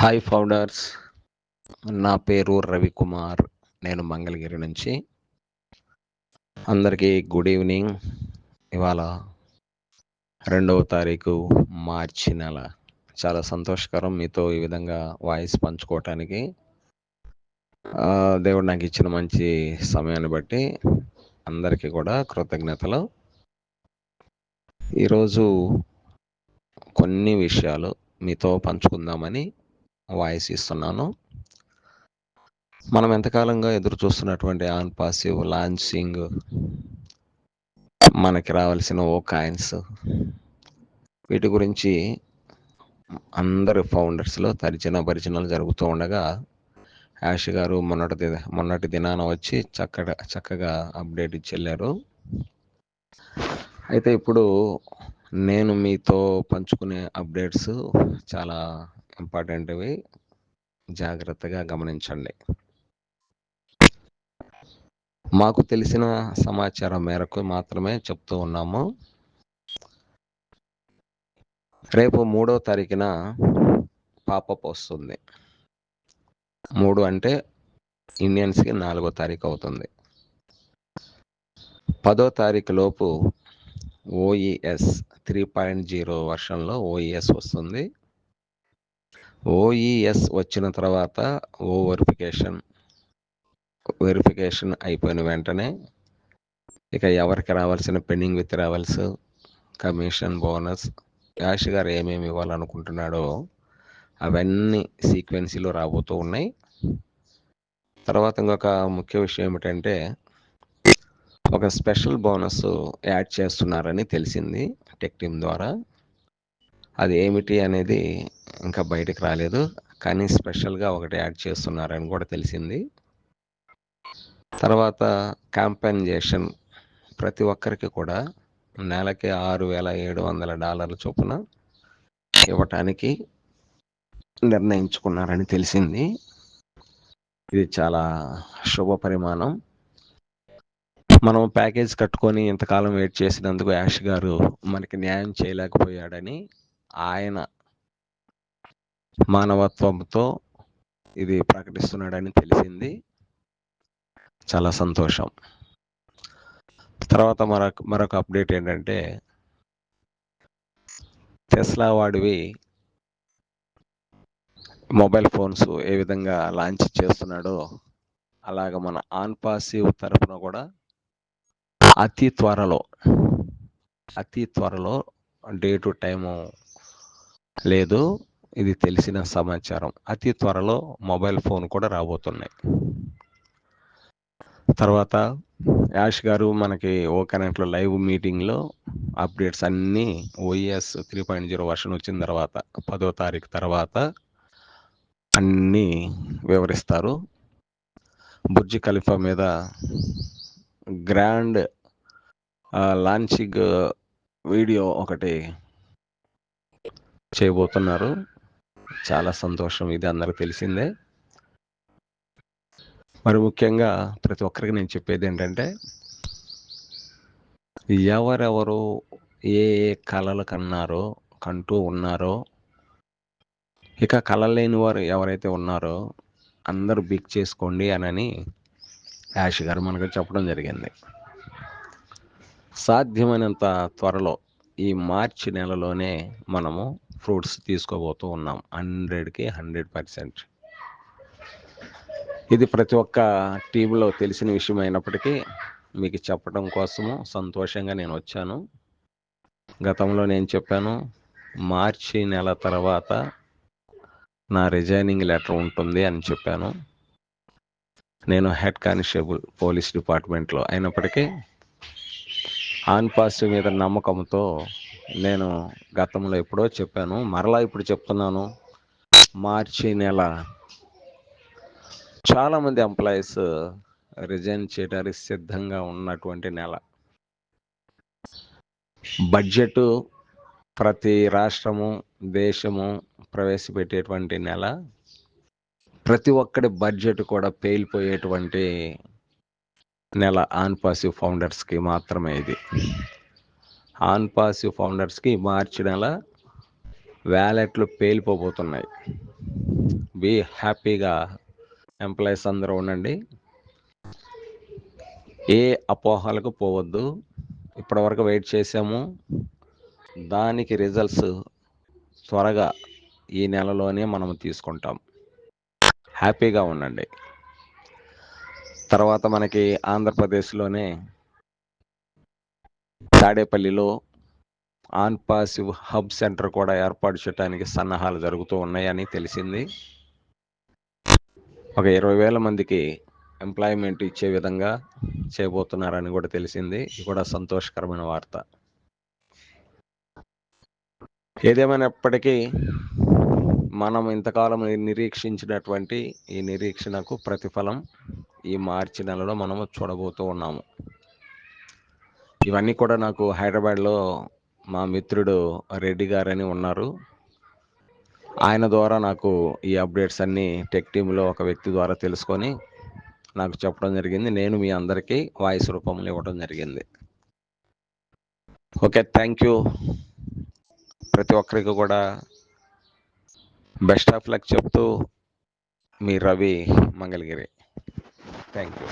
Hi founders నా పేరు రవికుమార్. నేను మంగళగిరి నుంచి. అందరికీ గుడ్ ఈవినింగ్ ఇవాళ రెండవ తారీఖు మార్చి నెల. చాలా సంతోషకరం మీతో ఈ విధంగా వాయిస్ పంచుకోవటానికి. దేవుడు నాకు ఇచ్చిన మంచి సమయాన్ని బట్టి అందరికీ కూడా కృతజ్ఞతలు. ఈరోజు కొన్ని విషయాలు మీతో పంచుకుందామని వాయిస్ ఇస్తున్నాను మనం ఎంతకాలంగా ఎదురు చూస్తున్నటువంటి ఆన్ పాసివ్ లాంచింగ్ మనకి రావాల్సిన ఓ కాయిన్స్. వీటి గురించి అందరు ఫౌండర్స్లో తరిచిన పరిచనాలు జరుగుతూ ఉండగా యాష్ గారు మొన్నటి మొన్నటి దినాన వచ్చి చక్కగా చక్కగా అప్డేట్ ఇచ్చి వెళ్ళారు అయితే ఇప్పుడు నేను మీతో పంచుకునే అప్డేట్స్ చాలా ఇంపార్టెంట్వి జాగ్రత్తగా గమనించండి. మాకు తెలిసిన సమాచారం మేరకు మాత్రమే చెప్తూ ఉన్నాము. రేపు మూడో తారీఖున పాపప్ వస్తుంది. మూడు అంటే ఇండియన్స్కి నాలుగో తారీఖు అవుతుంది. పదో తారీఖు లోపు ఓఈఎస్ త్రీ పాయింట్ జీరో వర్షన్లో ఓఈఎస్ వస్తుంది. ఓఈఎస్ వచ్చిన తర్వాత ఓ వెరిఫికేషన్ వెరిఫికేషన్ అయిపోయిన వెంటనే ఇక ఎవరికి రావాల్సిన pending withdrawals commission bonus Yash గారు ఏమేమి ఇవ్వాలనుకుంటున్నాడో అవన్నీ సీక్వెన్సీలో రాబోతూ ఉన్నాయి. తర్వాత ఇంకొక ముఖ్య విషయం ఏమిటంటే ఒక స్పెషల్ బోనస్ యాడ్ చేస్తున్నారని తెలిసింది టెక్ టీమ్ ద్వారా. అది ఏమిటి అనేది ఇంకా బయటకు రాలేదు. కానీ స్పెషల్గా ఒకటి యాడ్ చేస్తున్నారని కూడా తెలిసింది. తర్వాత కాంపెన్జేషన్ ప్రతి ఒక్కరికి కూడా నెలకి ఆరు వేల ఏడు వందల డాలర్ల చొప్పున ఇవ్వటానికి నిర్ణయించుకున్నారని తెలిసింది. ఇది చాలా శుభ పరిమాణం. మనం ప్యాకేజ్ కట్టుకొని ఇంతకాలం వెయిట్ చేసినందుకు యాష్ గారు మనకి న్యాయం చేయలేకపోయాడని ఆయన మానవత్వంతో ఇది ప్రకటిస్తున్నాడని తెలిసింది. చాలా సంతోషం. తర్వాత మరొక మరొక అప్డేట్ ఏంటంటే టెస్లా వాడివి మొబైల్ ఫోన్స్ ఏ విధంగా లాంచ్ చేస్తున్నాడో అలాగ మన ఆన్ పాసివ్ తరఫున కూడా అతి త్వరలో అతి త్వరలో డే టు టైము లేదు ఇది తెలిసిన సమాచారం. అతి త్వరలో మొబైల్ ఫోన్ కూడా రాబోతున్నాయి. తర్వాత యాష్ గారు మనకి ఓ కనెక్ట్లో లైవ్ మీటింగ్లో అప్డేట్స్ అన్నీ OS three point zero version వచ్చిన తర్వాత పదో తారీఖు తర్వాత అన్నీ వివరిస్తారు. బుర్జి ఖలీఫా మీద గ్రాండ్ లాంచింగ్ వీడియో ఒకటి చేయబోతున్నారు. చాలా సంతోషం ఇది అందరికి తెలిసిందే. మరి ముఖ్యంగా ప్రతి ఒక్కరికి నేను చెప్పేది ఏంటంటే ఎవరెవరు ఏ ఏ కళలు కన్నారో కంటూ ఉన్నారో ఇక కళ లేని వారు ఎవరైతే ఉన్నారో అందరూ బిక్ చేసుకోండి అనని యాష్ గారు మనకు చెప్పడం జరిగింది. సాధ్యమైనంత త్వరలో ఈ మార్చి నెలలోనే మనము ఫ్రూట్స్ తీసుకోబోతూ ఉన్నాం. హండ్రెడ్కి హండ్రెడ్ పర్సెంట్. ఇది ప్రతి ఒక్క టీంలో తెలిసిన విషయం అయినప్పటికీ మీకు చెప్పడం కోసము సంతోషంగా నేను వచ్చాను. గతంలో నేను చెప్పాను మార్చి నెల తర్వాత నా రిజైనింగ్ లెటర్ ఉంటుంది అని చెప్పాను. నేను హెడ్ కానిస్టేబుల్ పోలీస్ డిపార్ట్మెంట్లో అయినప్పటికీ ఆన్ పాజిటివ్ మీద నమ్మకంతో నేను గతంలో ఎప్పుడో చెప్పాను మరలా ఇప్పుడు చెప్తున్నాను. మార్చి నెల చాలామంది ఎంప్లాయీస్ రిజైన్ చేయడానికి సిద్ధంగా ఉన్నటువంటి నెల. బడ్జెట్ ప్రతి రాష్ట్రము దేశము ప్రవేశపెట్టేటువంటి నెల. ప్రతి ఒక్కడి బడ్జెట్ కూడా పేలిపోయేటువంటి నెల. ఆన్ పాసివ్ ఫౌండర్స్కి మాత్రమే ఇది. ఆన్ పాసివ్ ఫౌండర్స్కి మార్చి నెల వ్యాలెట్లు పేలిపోబోతున్నాయి. బీ హ్యాపీగా ఎంప్లాయీస్ అందరూ ఉండండి. ఏ అపోహలకు పోవద్దు. ఇప్పటివరకు వెయిట్ చేసాము దానికి రిజల్ట్స్ త్వరగా ఈ నెలలోనే మనం తీసుకుంటాం. హ్యాపీగా ఉండండి. తర్వాత మనకి ఆంధ్రప్రదేశ్లోనే తాడేపల్లిలో ఆన్ పాసివ్ హబ్ సెంటర్ కూడా ఏర్పాటు చేయడానికి సన్నాహాలు జరుగుతూ ఉన్నాయని తెలిసింది. ఒక ఇరవై వేల మందికి ఎంప్లాయ్మెంట్ ఇచ్చే విధంగా చేయబోతున్నారని కూడా తెలిసింది. ఇది కూడా సంతోషకరమైన వార్త. ఏదేమైనప్పటికీ మనం ఇంతకాలం నిరీక్షించినటువంటి ఈ నిరీక్షణకు ప్రతిఫలం ఈ మార్చి నెలలో మనము చూడబోతూ ఉన్నాము. ఇవన్నీ కూడా నాకు హైదరాబాద్లో మా మిత్రుడు రెడ్డి గారని ఉన్నారు. ఆయన ద్వారా నాకు ఈ అప్డేట్స్ అన్నీ టెక్ టీంలో ఒక వ్యక్తి ద్వారా తెలుసుకొని నాకు చెప్పడం జరిగింది. నేను మీ అందరికీ వాయిస్ రూపంలో ఇవ్వడం జరిగింది. Okay thank you. ప్రతి ఒక్కరికి కూడా బెస్ట్ ఆఫ్ లక్ చెప్తూ మీ రవి మంగళగిరి. Thank you.